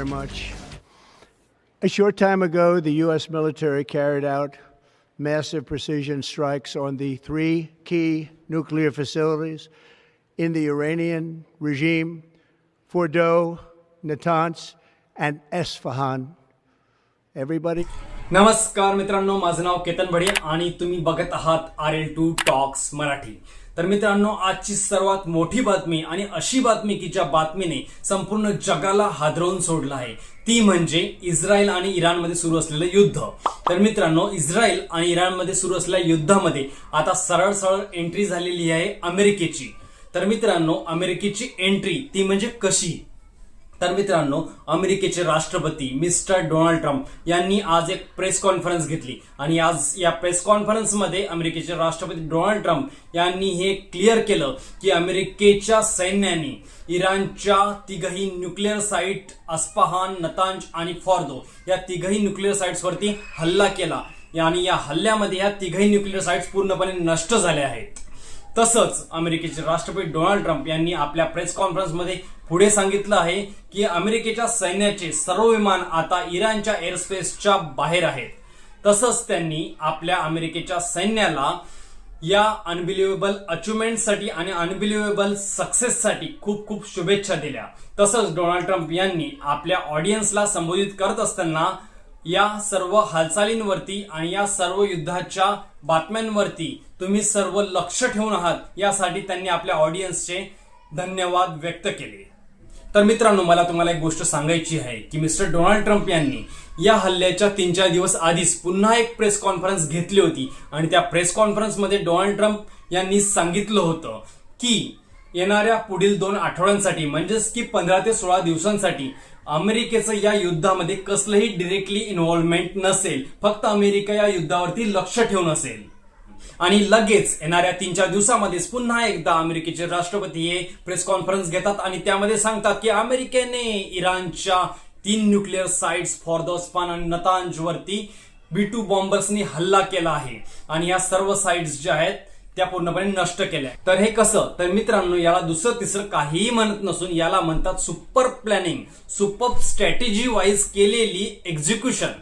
very much. A short time ago, the U.S. military carried out massive precision strikes on the three key nuclear facilities in the Iranian regime Fordow, Natanz, and Esfahan. Everybody? नमस्कार मित्रांनो माझं नाव केतन भडिया आणि तुम्ही बघत आहात R L two talks Marathi. तर मित्रांनो आजची सर्वात मोठी बातमी आणि अशी बातमी की ज्या बातमीने संपूर्ण जगाला हादरवून सोडलं आहे ती म्हणजे इस्रायल आणि इराणमध्ये सुरू असलेलं युद्ध. तर मित्रांनो इस्रायल आणि इराणमध्ये सुरू असलेल्या युद्धामध्ये आता सरळ सरळ एंट्री झालेली आहे अमेरिकेची. तर मित्रांनो अमेरिकेची एंट्री ती म्हणजे कशी? तर मित्रांनो अमेरिकेचे राष्ट्रपती मिस्टर डोनाल्ड ट्रम्प यांनी आज एक प्रेस कॉन्फरन्स घेतली. आणि आज या प्रेस कॉन्फरन्समध्ये अमेरिकेचे राष्ट्रपती डोनाल्ड ट्रम्प यांनी हे क्लिअर केलं की अमेरिकेच्या सैन्याने इराणच्या तिघही न्यूक्लिअर साईट अस्पाहान नतांज आणि फॉर्दो या तिघही न्यूक्लिअर साईट्सवरती हल्ला केला. आणि या हल्ल्यामध्ये या तिघही न्यूक्लिअर साईट्स पूर्णपणे नष्ट झाल्या आहेत. तसंच अमेरिकेचे राष्ट्रपती डोनाल्ड ट्रम्प यांनी आपल्या प्रेस कॉन्फरन्समध्ये पुढे सांगितलं आहे की अमेरिकेच्या सैन्याचे सर्व विमान आता इराणच्या एअरस्पेसच्या बाहेर आहेत. तसंच त्यांनी आपल्या अमेरिकेच्या सैन्याला या अनबिलिव्हेबल अचिव्हमेंटसाठी आणि अनबिलिव्हेबल सक्सेससाठी खूप खूप शुभेच्छा दिल्या. तसंच डोनाल्ड ट्रम्प यांनी आपल्या ऑडियन्सला संबोधित करत असताना या सर्व हालचालींवरती आणि या सर्व युद्धाच्या बातम्यांवरती तुम्ही सर्व लक्ष ठेवून आहात यासाठी त्यांनी आपल्या ऑडियन्सचे धन्यवाद व्यक्त केले. तर मित्रांनो मला तुम्हाला एक गोष्ट सांगायची आहे की मिस्टर डोनाल्ड ट्रम्प यांनी या हल्ल्याच्या तीन चार दिवस आधीच पुन्हा एक प्रेस कॉन्फरन्स घेतली होती. आणि त्या प्रेस कॉन्फरन्समध्ये डोनाल्ड ट्रम्प यांनी सांगितलं होतं की येणाऱ्या पुढील दोन आठवड्यांसाठी म्हणजेच की पंधरा ते सोळा दिवसांसाठी अमेरिकेचं या युद्धामध्ये कसलंही डिरेक्टली इन्व्हॉल्वमेंट नसेल. फक्त अमेरिका या युद्धावरती लक्ष ठेवून असेल. आणि लगेच येणाऱ्या तीन चार दिवसामध्येच पुन्हा एकदा अमेरिकेचे राष्ट्रपती हे प्रेस कॉन्फरन्स घेतात आणि त्यामध्ये सांगतात की अमेरिकेने इराणच्या तीन न्यूक्लिअर साइट्स फॉर्दोस्पान आणि नतांज वरती बी टू बॉम्बर्सनी हल्ला केला आहे. आणि या सर्व साइट्स ज्या आहेत त्या पूर्णपणे नष्ट केल्या. तर हे कसं? तर मित्रांनो याला दुसरं तिसरं काहीही म्हणत नसून याला म्हणतात super planning. Super strategy wise केलेली एक्झिक्युशन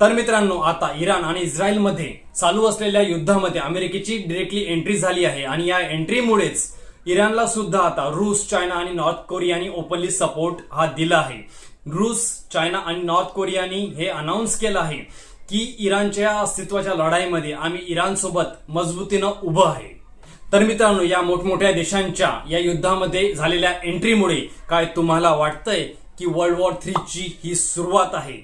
तर मित्रांनो आता इराण आणि इस्रायलमध्ये चालू असलेल्या युद्धामध्ये अमेरिकेची डिरेक्टली एंट्री झाली आहे. आणि या एंट्रीमुळेच इराणला सुद्धा आता रूस चायना आणि नॉर्थ कोरियानी ओपनली सपोर्ट हा दिला आहे. रूस चायना आणि नॉर्थ कोरियानी हे अनाऊन्स केलं आहे. की इराणच्या अस्तित्वाच्या लढाईमध्ये आम्ही इराणसोबत मजबूतीनं उभं आहे. तर मित्रांनो या मोठमोठ्या देशांच्या या युद्धामध्ये झालेल्या एंट्रीमुळे काय तुम्हाला वाटतंय की वर्ल्ड वॉर थ्रीची ही सुरुवात आहे?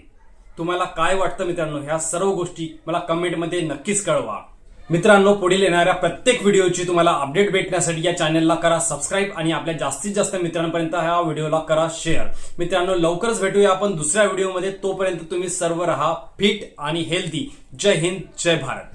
तुम्हाला काय वाटतं मित्रांनो? ह्या सर्व गोष्टी मला कमेंटमध्ये नक्कीच कळवा. मित्रांनो पुढील येणाऱ्या प्रत्येक व्हिडिओची तुम्हाला अपडेट भेटण्यासाठी या चॅनलला करा सबस्क्राईब आणि आपल्या जास्तीत जास्त मित्रांपर्यंत ह्या व्हिडिओला करा शेअर मित्रांनो लवकरच भेटूया आपण दुसऱ्या व्हिडिओमध्ये. तोपर्यंत तुम्ही सर्व राहा फिट आणि हेल्दी जय हिंद जय भारत.